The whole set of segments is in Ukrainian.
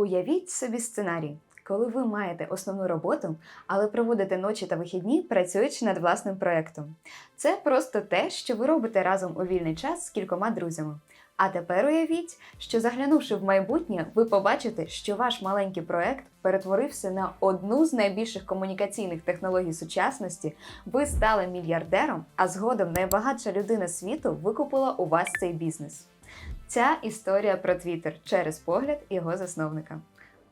Уявіть собі сценарій, коли ви маєте основну роботу, але проводите ночі та вихідні, працюючи над власним проєктом. Це просто те, що ви робите разом у вільний час з кількома друзями. А тепер уявіть, що заглянувши в майбутнє, ви побачите, що ваш маленький проект перетворився на одну з найбільших комунікаційних технологій сучасності. Ви стали мільярдером, а згодом найбагатша людина світу викупила у вас цей бізнес. Ця історія про Твіттер через погляд його засновника.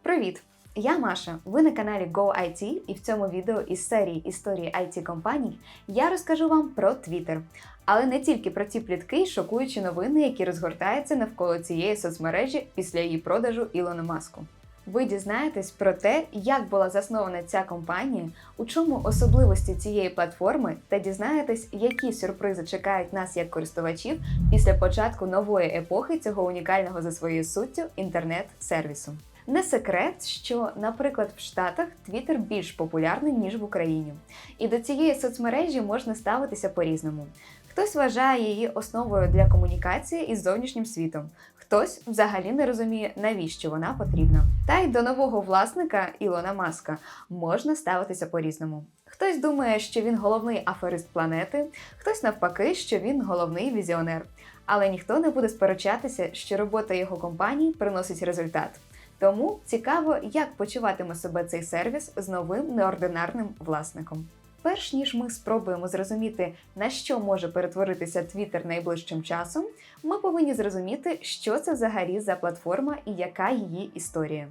Привіт! Я Маша. Ви на каналі GoIT, і в цьому відео із серії історії it компаній я розкажу вам про Twitter. Але не тільки про ті плітки й шокуючі новини, які розгортаються навколо цієї соцмережі після її продажу Ілону Маску. Ви дізнаєтесь про те, як була заснована ця компанія, у чому особливості цієї платформи, та дізнаєтесь, які сюрпризи чекають нас як користувачів після початку нової епохи цього унікального за своєю суттю інтернет-сервісу. Не секрет, що, наприклад, в Штатах Twitter більш популярний ніж в Україні, і до цієї соцмережі можна ставитися по-різному. Хтось вважає її основою для комунікації із зовнішнім світом, хтось взагалі не розуміє, навіщо вона потрібна. Та й до нового власника Ілона Маска можна ставитися по-різному. Хтось думає, що він головний аферист планети, хтось навпаки, що він головний візіонер. Але ніхто не буде сперечатися, що робота його компанії приносить результат. Тому цікаво, як почуватиме себе цей сервіс з новим неординарним власником. Перш ніж ми спробуємо зрозуміти, на що може перетворитися Twitter найближчим часом, ми повинні зрозуміти, що це взагалі за платформа і яка її історія.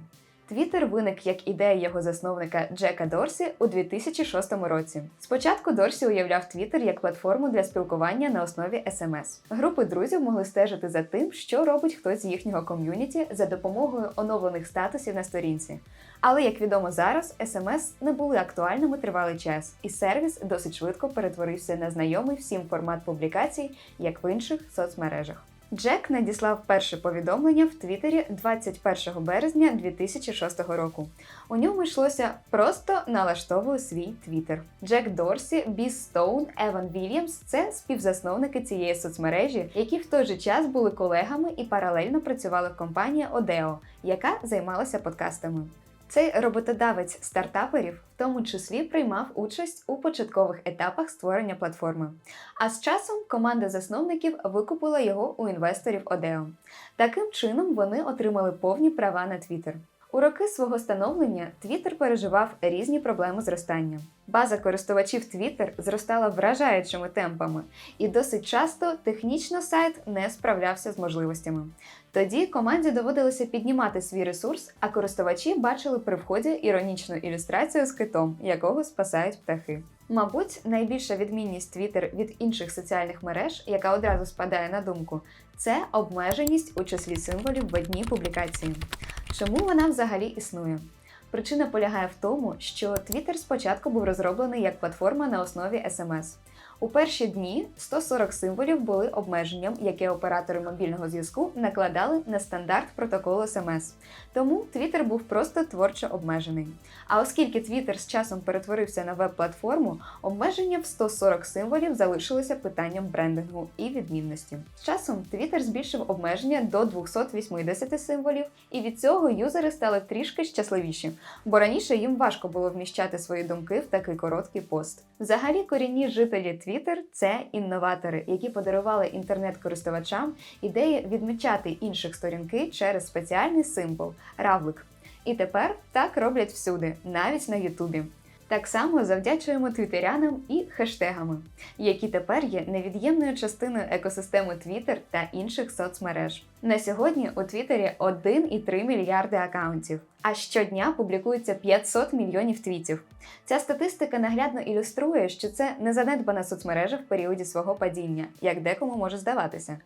Twitter виник як ідея його засновника Джека Дорсі у 2006 році. Спочатку Дорсі уявляв Twitter як платформу для спілкування на основі SMS. Групи друзів могли стежити за тим, що робить хтось з їхнього ком'юніті за допомогою оновлених статусів на сторінці. Але як відомо зараз, SMS не були актуальними тривалий час, і сервіс досить швидко перетворився на знайомий всім формат публікацій, як в інших соцмережах. Джек надіслав перше повідомлення в Твіттері 21 березня 2006 року. У ньому йшлося просто налаштовую свій твіттер. Джек Дорсі, Біз Стоун, Еван Вільямс це співзасновники цієї соцмережі, які в той же час були колегами і паралельно працювали в компанії Одео, яка займалася подкастами. Цей роботодавець стартаперів в тому числі приймав участь у початкових етапах створення платформи. А з часом команда засновників викупила його у інвесторів Одео. Таким чином вони отримали повні права на Twitter. У роки свого становлення Twitter переживав різні проблеми зростання. База користувачів Twitter зростала вражаючими темпами, і досить часто технічно сайт не справлявся з можливостями. Тоді команді доводилося піднімати свій ресурс, а користувачі бачили при вході іронічну ілюстрацію з китом, якого спасають птахи. Мабуть, найбільша відмінність Twitter від інших соціальних мереж, яка одразу спадає на думку, це обмеженість у числі символів в одній публікації. Чому вона взагалі існує? Причина полягає в тому, що Twitter спочатку був розроблений як платформа на основі SMS. У перші дні 140 символів були обмеженням, яке оператори мобільного зв'язку накладали на стандарт протоколу SMS. Тому Twitter був просто творчо обмежений. А оскільки Twitter з часом перетворився на веб-платформу, обмеження в 140 символів залишилося питанням брендингу і відмінності. З часом Twitter збільшив обмеження до 280 символів, і від цього юзери стали трішки щасливіші, бо раніше їм важко було вміщати свої думки в такий короткий пост. Взагалі, корінні жителі Twitter – це інноватори, які подарували інтернет-користувачам ідеї відмічати інших сторінки через спеціальний символ равлик. І тепер так роблять всюди, навіть на Ютубі. Так само завдячуємо твітерянам і хештегами, які тепер є невід'ємною частиною екосистеми Twitter та інших соцмереж. На сьогодні у Твіттері 1,3 мільярди акаунтів, а щодня публікується 500 мільйонів твітів. Ця статистика наглядно ілюструє, що це не занедбана соцмережа в періоді свого падіння, як декому може здаватися.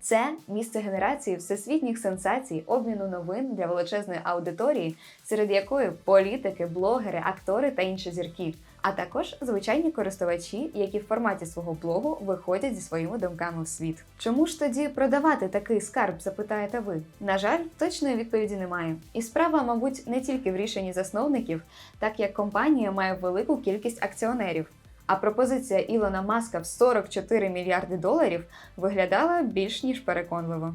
Це місце генерації всесвітніх сенсацій, обміну новин для величезної аудиторії, серед якої політики, блогери, актори та інші зірки, а також звичайні користувачі, які в форматі свого блогу виходять зі своїми думками в світ. Чому ж тоді продавати такий скарб? Запитаєте ви? На жаль, точної відповіді немає. І справа, мабуть, не тільки в рішенні засновників, так як компанія має велику кількість акціонерів. А пропозиція Ілона Маска в 44 мільярди доларів виглядала більш ніж переконливо.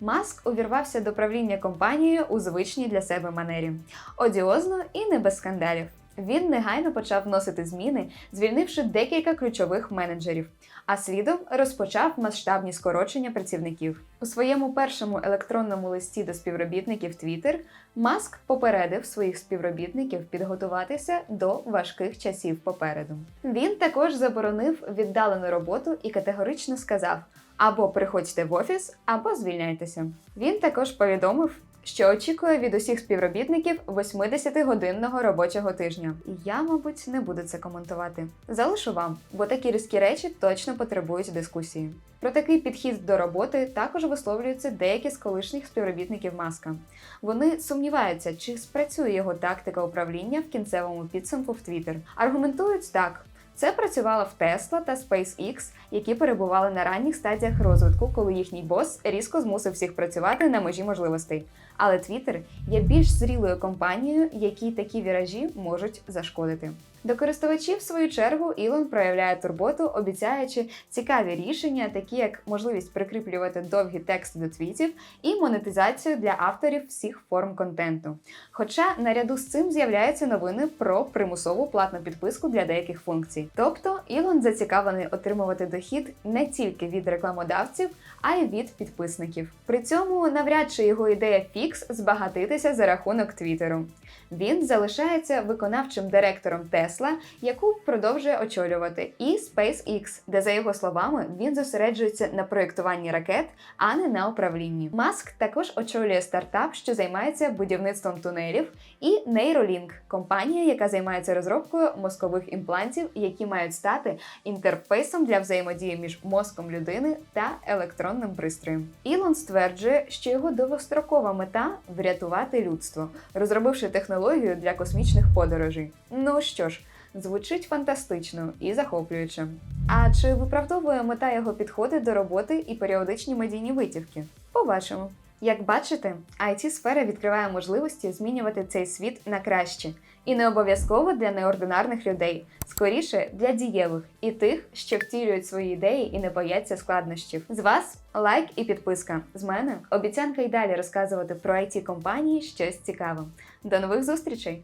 Маск увірвався до правління компанією у звичній для себе манері одіозно і не без скандалів. Він негайно почав вносити зміни, звільнивши декілька ключових менеджерів, а слідом розпочав масштабні скорочення працівників. У своєму першому електронному листі до співробітників Twitter Маск попередив своїх співробітників підготуватися до важких часів попереду. Він також заборонив віддалену роботу і категорично сказав: або приходьте в офіс, або звільняйтеся. Він також повідомив, що очікує від усіх співробітників 80-годинного робочого тижня. Я, мабуть, не буду це коментувати. Залишу вам, бо такі різкі речі точно потребують дискусії. Про такий підхід до роботи також висловлюються деякі з колишніх співробітників Маска. Вони сумніваються, чи спрацює його тактика управління в кінцевому підсумку в Twitter. Аргументують так. Це працювало в Tesla та SpaceX, які перебували на ранніх стадіях розвитку, коли їхній бос різко змусив всіх працювати на межі можливостей. Але Twitter є більш зрілою компанією, якій такі віражі можуть зашкодити. До користувачів, в свою чергу, Ілон проявляє турботу, обіцяючи цікаві рішення, такі як можливість прикріплювати довгі тексти до твітів і монетизацію для авторів всіх форм контенту. Хоча наряду з цим з'являються новини про примусову платну підписку для деяких функцій. Тобто Ілон зацікавлений отримувати дохід не тільки від рекламодавців, а й від підписників. При цьому навряд чи його ідея фікс збагатитися за рахунок Твіттеру. Він залишається виконавчим директором Tesla, яку продовжує очолювати, і SpaceX, де, за його словами, він зосереджується на проєктуванні ракет, а не на управлінні. Маск також очолює стартап, що займається будівництвом тунелів, і Neuralink – компанія, яка займається розробкою мозкових імплантів, які мають стати інтерфейсом для взаємодії між мозком людини та електронним пристроєм. Ілон стверджує, що його довгострокова мета врятувати людство, розробивши технологію для космічних подорожей. Ну що ж. Звучить фантастично і захоплююче. А чи виправдовує мета його підходи до роботи і періодичні медійні витівки? Побачимо. Як бачите, it сфера відкриває можливості змінювати цей світ на краще, і не обов'язково для неординарних людей, скоріше для дієвих і тих, що втілюють свої ідеї і не бояться складнощів. З вас лайк і підписка. З мене обіцянка й далі розказувати про it компанії щось цікаве. До нових зустрічей!